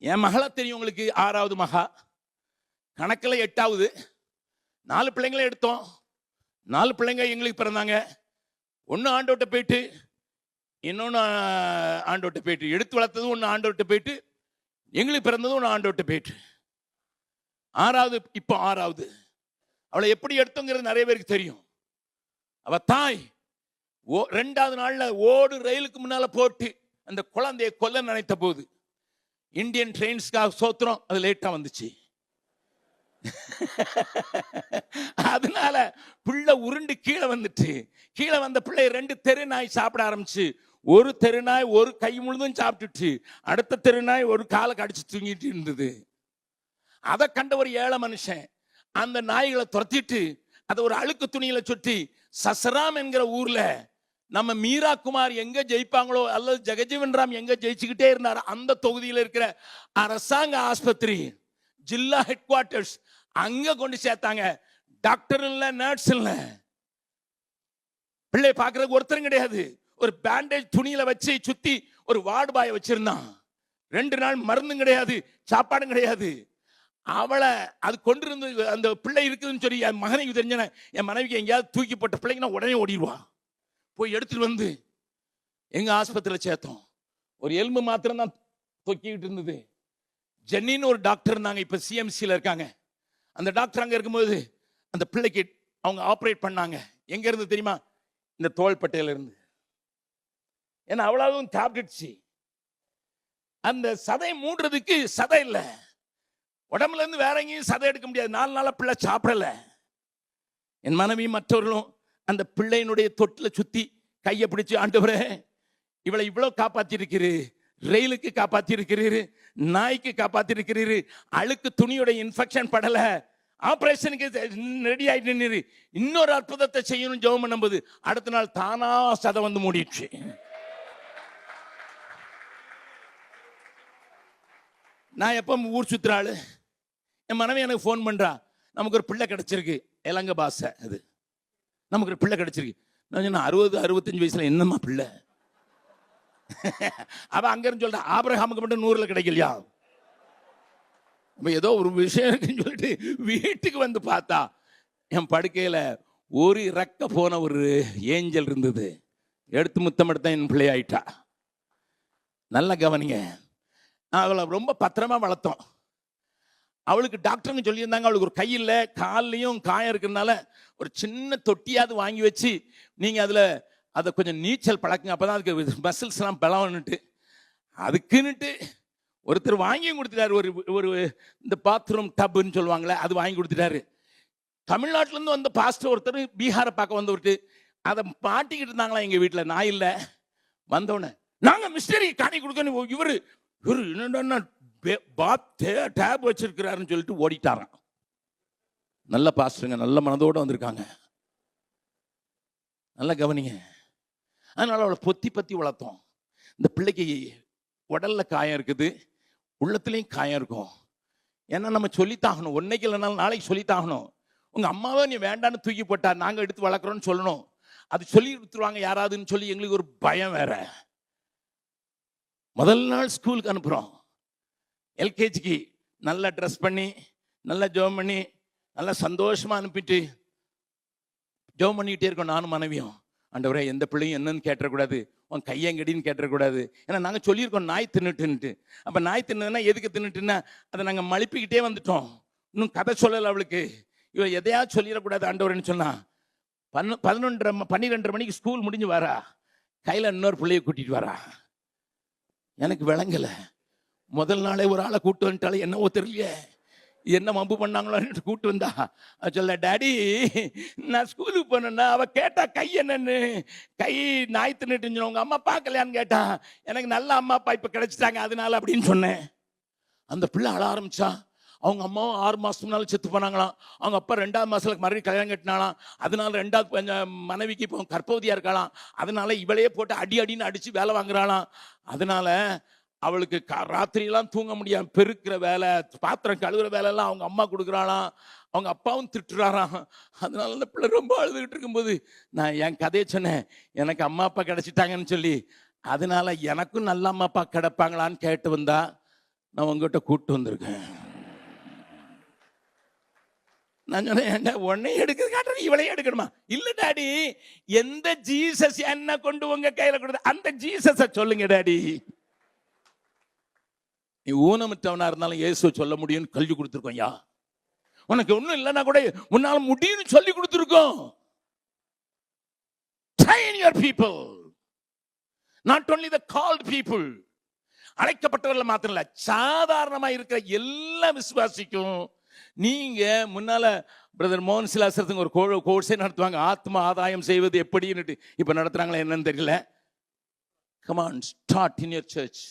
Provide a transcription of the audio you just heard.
என் மகளை தெரியும் உங்களுக்கு ஆறாவது மகா. கணக்கில் எட்டாவது. நாலு பிள்ளைங்கள எடுத்தோம். நாலு பிள்ளைங்க எங்களுக்கு பிறந்தாங்க. ஒன்று ஆண்டோட்ட போயிட்டு இன்னொன்று ஆண்டோட்ட போயிட்டு எடுத்து வளர்த்தது ஒன்று ஆண்டோட்ட போயிட்டு எங்களுக்கு பிறந்தது ஒன்று ஆண்டோட்ட போயிட்டு. ஆறாவது இப்போ ஆறாவது. அவளை எப்படி எடுத்தோங்கிறது நிறைய பேருக்கு தெரியும். அவ தாய் ஓ ரெண்டாவது நாளில் ஓடு ரயிலுக்கு முன்னால் போட்டு அந்த குழந்தையை கொல்ல நினைத்த போது இந்தியன் ட்ரெயின்ஸ்க்காக சோத்திரம் அது லேட்டாக வந்துச்சு. அதனால பிள்ளை உருண்டு கீழே வந்துட்டு கீழே வந்த பிள்ளை ரெண்டு தெரு நாய் சாப்பிட ஆரம்பிச்சு. ஒரு தெரு நாய் ஒரு கை முழுதும் சாப்பிட்டுட்டு அடுத்த தெரு நாய் ஒரு காலை கடிச்சு தூங்கிட்டு இருந்தது. அதை கண்ட ஒரு ஏழை மனுஷன் அந்த நாய்களை துரத்திட்டு அதை ஒரு அழுக்கு துணியில சுட்டி சசராம் என்கிற ஊர்ல நம்ம மீரா குமார் எங்க ஜெயிப்பாங்களோ அல்லது ஜெகஜீவன் ராம் எங்க ஜெயிச்சுக்கிட்டே இருந்தார் அந்த தொகுதியில் இருக்கிற அரசாங்க ஆஸ்பத்திரி ஜில்லா ஹெட் குவார்ட்டர்ஸ் அங்க கொண்டு சேர்த்தாங்க. டாக்டர் இல்ல நர்ஸ் இல்ல. பிள்ளை பார்க்கறதுக்கு ஒருத்தரும் கிடையாது. ஒரு பேண்டேஜ் துணியில வச்சு சுத்தி ஒரு வார்டு பாய வச்சிருந்தான். ரெண்டு நாள் மருந்தும் கிடையாது சாப்பாடும் கிடையாது. அவளை அது கொண்டிருந்து அந்த பிள்ளை இருக்குதுன்னு சொல்லி என் மகனுக்கு தெரிஞ்சன என் மனைவிக்கு எங்கேயாவது தூக்கி போட்ட பிள்ளைங்கன்னா உடனே ஓடிடுவா. போய் எடுத்துட்டு வந்து எங்க ஆஸ்பத்திரியில் சேர்த்தோம். ஒரு எலும்பு மாத்திரம் தான் தொக்கிக்கிட்டு இருந்தது. ஜென்னின்னு ஒரு டாக்டர் இருந்தாங்க இப்போ சிஎம்சியில் இருக்காங்க. அந்த டாக்டர் அங்கே இருக்கும்போது அந்த பிள்ளைக்கு அவங்க ஆப்ரேட் பண்ணாங்க. எங்க இருந்து தெரியுமா? இந்த தோள்பட்டையில இருந்து. ஏன்னா அவ்வளவும் சாப்பிட்டுச்சு அந்த சதை மூடுறதுக்கு சதை இல்லை. உடம்புல இருந்து வேற எங்கேயும் சதை எடுக்க முடியாது. நாலு நாளா பிள்ளை சாப்பிடல. என் மனைவி மற்றவர்களும் அந்த பிள்ளையினுடைய தொட்டில சுத்தி கையை பிடிச்சி ஆண்டவரே இவளை இவ்வளவு காப்பாத்தி ரயிலுக்கு காப்பாற்றிருக்கிறீரு நாய்க்கு காப்பாற்றிருக்கிறீரு அழுக்கு துணியோட இன்ஃபெக்ஷன் படல. ஆப்ரேஷனுக்கு ரெடி ஆயிட்டு நின்று. இன்னொரு அற்புதத்தை செய்யணும் ஜெபம் பண்ணும்போது அடுத்த நாள் தானா சதை வந்து மூடிடுச்சு. நான் எப்போ ஊர் சுற்றுறாள் என் மனைவி எனக்கு ஃபோன் பண்ணுறா நமக்கு ஒரு பிள்ளை கிடச்சிருக்கு. இலங்கை பாசை. அது. நமக்கு ஒரு பிள்ளை கிடைச்சிருக்கு. நான் சொன்னேன் அறுபது அறுபத்தஞ்சு வயசுல என்னம்மா பிள்ளை? அவன் அங்கேருந்து இருந்து ஆபரகாமுக்கு மட்டும் நூறுல கிடைக்கலையா? நம்ம ஏதோ ஒரு விஷயம் இருக்குன்னு சொல்லிட்டு வீட்டுக்கு வந்து பார்த்தா என் படுக்கையில ஒரு இறக்க போன ஒரு ஏஞ்சல் இருந்தது. எடுத்து முத்தம் எடுத்தா என் பிள்ளையாயிட்டா. நல்ல கவனிங்க. நான் அவளை ரொம்ப பத்திரமா வளர்த்தோம். அவளுக்கு டாக்டருங்க சொல்லியிருந்தாங்க. அவளுக்கு ஒரு கையில் கால்லையும் காயம் இருக்கிறதுனால ஒரு சின்ன தொட்டியாவது வாங்கி வச்சு நீங்கள் அதில் அதை கொஞ்சம் நீச்சல் பழக்குங்க. அப்போ தான் அதுக்கு மசில்ஸ்லாம் பலவன்னுட்டு. அதுக்குன்னுட்டு ஒருத்தர் வாங்கியும் கொடுத்துட்டாரு. ஒரு ஒரு இந்த பாத்ரூம் டப்புன்னு சொல்லுவாங்களே அது வாங்கி கொடுத்துட்டாரு. தமிழ்நாட்டிலேருந்து வந்த பாஸ்டர் ஒருத்தர் பீகாரை பார்க்க வந்தவர்கிட்ட அதை மாட்டிக்கிட்டு இருந்தாங்களா எங்கள் வீட்டில் நான் இல்லை. வந்தோடனே நாங்கள் மிஸ்டரி காணி கொடுக்கணும். இவர் இவர் என்னடா பாத் டேப் வச்சிருக்கிறாருன்னு சொல்லிட்டு ஓடிட்டாராம். நல்ல பாஸ்டருங்க நல்ல மனதோடு வந்திருக்காங்க. நல்ல கவனிங்க. அதனால் அவளை பொத்தி பற்றி வளர்த்தோம். இந்த பிள்ளைக்கு உடல்ல காயம் இருக்குது உள்ளத்துலேயும் காயம் இருக்கும். ஏன்னா நம்ம சொல்லித்தாகணும். ஒன்றைக்கு இல்லைனாலும் நாளைக்கு சொல்லித்தாகணும். உங்கள் அம்மாவை நீ வேண்டான்னு தூக்கி போட்டா நாங்கள் எடுத்து வளர்க்குறோன்னு சொல்லணும். அது சொல்லி கொடுத்துருவாங்க யாராவதுன்னு சொல்லி எங்களுக்கு ஒரு பயம் வேற. முதல் நாள் ஸ்கூலுக்கு அனுப்புகிறோம் எல்கேஜிக்கு நல்லா ட்ரெஸ் பண்ணி நல்லா ஜோம் பண்ணி நல்லா சந்தோஷமாக அனுப்பிட்டு ஜோம் பண்ணிக்கிட்டே இருக்கோம் நானும் மனைவியும். ஆண்டவரே எந்த பிள்ளையும் என்னன்னு கேட்டக்கூடாது உன் கையங்கடின்னு கேட்டக்கூடாது ஏன்னா நாங்கள் சொல்லியிருக்கோம் நாய் தின்னுட்டுன்ட்டு அப்போ நாய் தின்னுதுன்னா எதுக்கு தின்னுட்டுன்னா அதை நாங்கள் மழுப்பிக்கிட்டே வந்துட்டோம். இன்னும் கதை சொல்லலை அவளுக்கு. இவள் எதையா சொல்லிடக்கூடாது ஆண்டவர்னு சொன்னா. பன்னு பதினொன்றரை ம- பன்னிரெண்டரை மணிக்கு ஸ்கூல் முடிஞ்சு வரா. கையில் இன்னொரு பிள்ளைய கூட்டிகிட்டு வரா. எனக்கு விளங்கலை. முதல் நாளே ஒரு ஆளை கூட்டு வந்துட்டாலே என்னவோ தெரியலையே. என்ன மம்பு பண்ணாங்களோன்னு கூட்டு வந்தா. சொல்ல டாடி நான் ஸ்கூலுக்கு போனேன்னா அவ கேட்டா கை என்னன்னு? கை நாய் தின்னுட்டு உங்க அம்மா பார்க்கலையான்னு கேட்டா எனக்கு நல்ல அம்மா அப்பா இப்போ கிடைச்சிட்டாங்க அதனால அப்படின்னு சொன்னேன். அந்த பிள்ளை அழ ஆரம்பிச்சா. அவங்க அம்மாவும் ஆறு மாசத்துக்கு செத்து போனாங்களாம். அவங்க அப்பா ரெண்டாவது மாதத்துக்கு மறுபடியும் கல்யாணம் கட்டினாலாம் அதனால ரெண்டாவது கொஞ்சம் மனைவிக்கு இப்போ கற்பவதியாக இருக்காளாம். அதனால இவளையே போட்டு அடி அடின்னு அடித்து வேலை வாங்குறாளாம். அதனால அவளுக்கு க- ராத்திரியெல்லாம் தூங்க முடியாம பெருக்கிற வேலை பாத்திரம் கழுவுற வேலை எல்லாம் அவங்க அம்மா கொடுக்குறாளாம். அவங்க அப்பாவும் திட்டுறாராம். அதனால அந்த பிள்ளை ரொம்ப அழுதுகிட்டு இருக்கும்போது நான் என் கதையை சொன்னேன். எனக்கு அம்மா அப்பா கிடைச்சிட்டாங்கன்னு சொல்லி. அதனால எனக்கும் நல்ல அம்மா அப்பா கிடைப்பாங்களான்னு கேட்டு வந்தா நான் உங்ககிட்ட கூப்பிட்டு வந்திருக்கேன். நான் சொன்னேன் ஏன்டா உன்னை எடுக்கிறது காட்டுறது இவளையும் எடுக்கணுமா? இல்லை டாடி எந்த ஜீசஸ் என்ன கொண்டு உங்க கையில கொடுத்து அந்த ஜீசஸை சொல்லுங்க டாடி. நீ ஊனமிட்டவனா இருந்தாலும் இயேசுவை சொல்ல முடியும்னு கல்வி கொடுத்துருக்கோம் யா உனக்கு ஒன்றும் இல்லைன்னா கூட உன்னால் முடியும்னு சொல்லி கொடுத்துருக்கோம். Train your people not only the called people அழைக்கப்பட்டவர்கள் மாத்திரம் இல்லை சாதாரணமாக இருக்கிற எல்லா விசுவாசிக்கும் நீங்கள் முன்னால பிரதர் மோகன் சிலாசரத்துக்கு ஒரு கோ- கோர்ஸே நடத்துவாங்க ஆத்ம ஆதாயம் செய்வது எப்படின்னுட்டு இப்போ நடத்துகிறாங்களா என்னன்னு தெரியல. Come on start in your church